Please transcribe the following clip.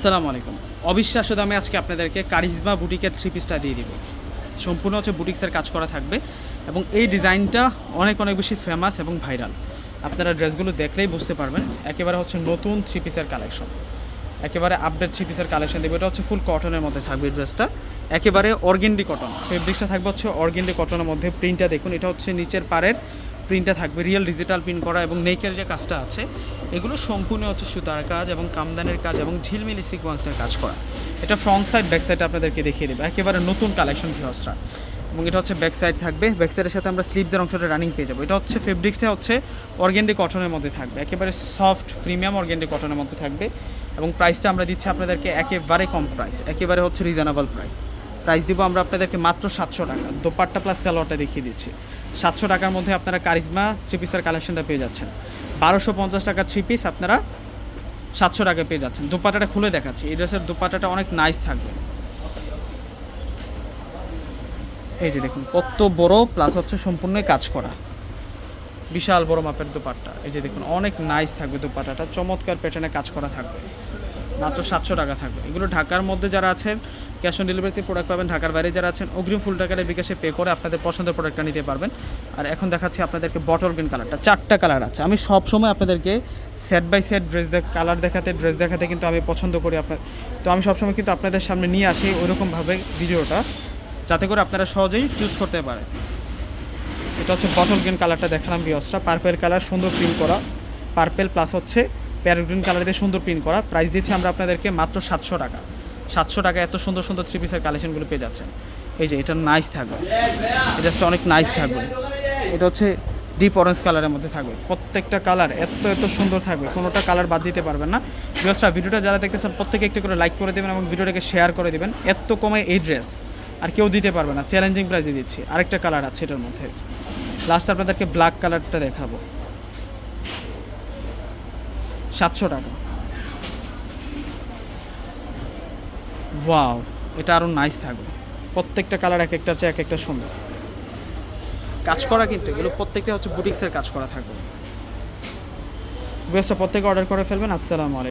আসসালামু আলাইকুম। অবিশ্বাস্য দামে আজকে আপনাদেরকে কারিজমা বুটিকের থ্রি পিসটা দিয়ে দিব। সম্পূর্ণ হচ্ছে বুটিক্সের কাজ করা থাকবে এবং এই ডিজাইনটা অনেক অনেক বেশি ফেমাস এবং ভাইরাল আপনারা ড্রেসগুলো দেখলেই বুঝতে পারবেন, একেবারে হচ্ছে নতুন থ্রি পিসের কালেকশন একেবারে আপডেট থ্রি পিসের কালেকশন দেবে এটা হচ্ছে ফুল কটনের মধ্যে থাকবে ড্রেসটা একেবারে অর্গেন্ডি কটন ফেব্রিক্সটা থাকবে হচ্ছে অর্গেন্ডি কটনের মধ্যে। প্রিন্টটা দেখুন, এটা হচ্ছে নিচের পাড়ের প্রিন্টটা থাকবে রিয়েল ডিজিটাল প্রিন্ট করা এবং নেকের যে কাজটা আছে, এগুলো সম্পূর্ণ হচ্ছে সুতার কাজ এবং কামদানের কাজ এবং ঝিলমিলি সিকোয়েন্সের কাজ করা। এটা ফ্রন্ট সাইড ব্যাক সাইড আপনাদেরকে দেখিয়ে দেবে। একেবারে নতুন কালেকশন ভিউসরা এবং এটা হচ্ছে ব্যাক সাইড থাকবে। ব্যাক সাইডের সাথে আমরা স্লিপদের অংশটা রানিং পেয়ে যাব। এটা হচ্ছে ফেব্রিক্সটা হচ্ছে অর্গেন্ডি কটনের মধ্যে থাকবে। একেবারে সফট প্রিমিয়াম অর্গেন্ডি কটনের মধ্যে থাকবে। এবং প্রাইসটা আমরা দিচ্ছি আপনাদেরকে একেবারে কম প্রাইস একেবারে হচ্ছে রিজনেবল প্রাইস প্রাইস দিব আমরা আপনাদেরকে মাত্র সাতশো টাকা। দোপাট্টা প্লাস সালোয়ারটা দেখিয়ে দিচ্ছি। সাতশো টাকার মধ্যে আপনারা কারিজমা থ্রি পিসের কালেকশনটা পেয়ে যাচ্ছেন। বারোশো পঞ্চাশ টাকার থ্রি পিস আপনারা সাতশো টাকা পেয়ে যাচ্ছেন। দুপাটাটা খুলে দেখাচ্ছি। এই ড্রেসের দোপাটাটা অনেক নাইস থাকবে। এই যে দেখুন, কত বড় প্লাস হচ্ছে সম্পূর্ণই কাজ করা। বিশাল বড় মাপের দোপাট্টা। এই যে দেখুন, অনেক নাইস থাকবে দোপাট্টাটা চমৎকার প্যাটার্নে কাজ করা থাকবে। মাত্র সাতশো টাকা থাকবে। এগুলো ঢাকার মধ্যে যারা আছেন ক্যাশ অন ডেলিভারিতে প্রোডাক্ট পাবেন। ঢাকার বাইরে যারা আছেন, অগ্রিম ফুল টাকার বিকাশে পে করে আপনাদের পছন্দের প্রোডাক্টটা নিতে পারবেন। আর এখন দেখাচ্ছি আপনাদেরকে বটল গ্রিন কালারটা চারটা কালার আছে। আমি সব সময় আপনাদেরকে set by set dress colour দেখাতে ড্রেস দেখাতে কিন্তু আমি পছন্দ করি আপনার তো আমি সবসময় কিন্তু আপনাদের সামনে নিয়ে আসি ওইরকমভাবে ভিডিওটা, যাতে করে আপনারা সহজেই চুজ করতে পারেন। এটা হচ্ছে বটল গ্রিন কালারটা দেখালাম বিয়সটা পার্পেল কালার সুন্দর প্রিন্ট করা। পার্পেল প্লাস হচ্ছে প্যারো গ্রিন কালার দিয়ে সুন্দর প্রিন্ট করা। প্রাইস দিচ্ছি আমরা আপনাদেরকে মাত্র সাতশো টাকা। সাতশো টাকা এত সুন্দর সুন্দর থ্রি পিসের কালেকশনগুলো পেয়ে যাচ্ছেন। এই যে, এটা নাইস থাকবে। এটা জাস্ট অনেক নাইস থাকবে। এটা হচ্ছে ডিপ অরেঞ্জ কালারের মধ্যে থাকবে। প্রত্যেকটা কালার এত এত সুন্দর থাকবে। কোনোটা কালার বাদ দিতে পারবেন না। বিকজটা ভিডিওটা যারা দেখতেছেন, প্রত্যেকে একটু করে লাইক করে দেবেন এবং ভিডিওটাকে শেয়ার করে দেবেন। এত কমে এই ড্রেস আর কেউ দিতে পারবে না। চ্যালেঞ্জিং প্রাইসে দিচ্ছি। আরেকটা কালার আছে এটার মধ্যে। লাস্ট আপনাদেরকে ব্ল্যাক কালারটা দেখাবো। সাতশো টাকা। ওয়াও এটা আরও নাইস থাকবে। প্রত্যেকটা কালার এক একটা চেয়ে এক একটা সুন্দর। কাজ করা কিন্তু এগুলো প্রত্যেকটা হচ্ছে বুটিক্সের কাজ করা থাকবে। বেশ প্রত্যেকে অর্ডার করে ফেলবেন। আসসালামু আলাইকুম।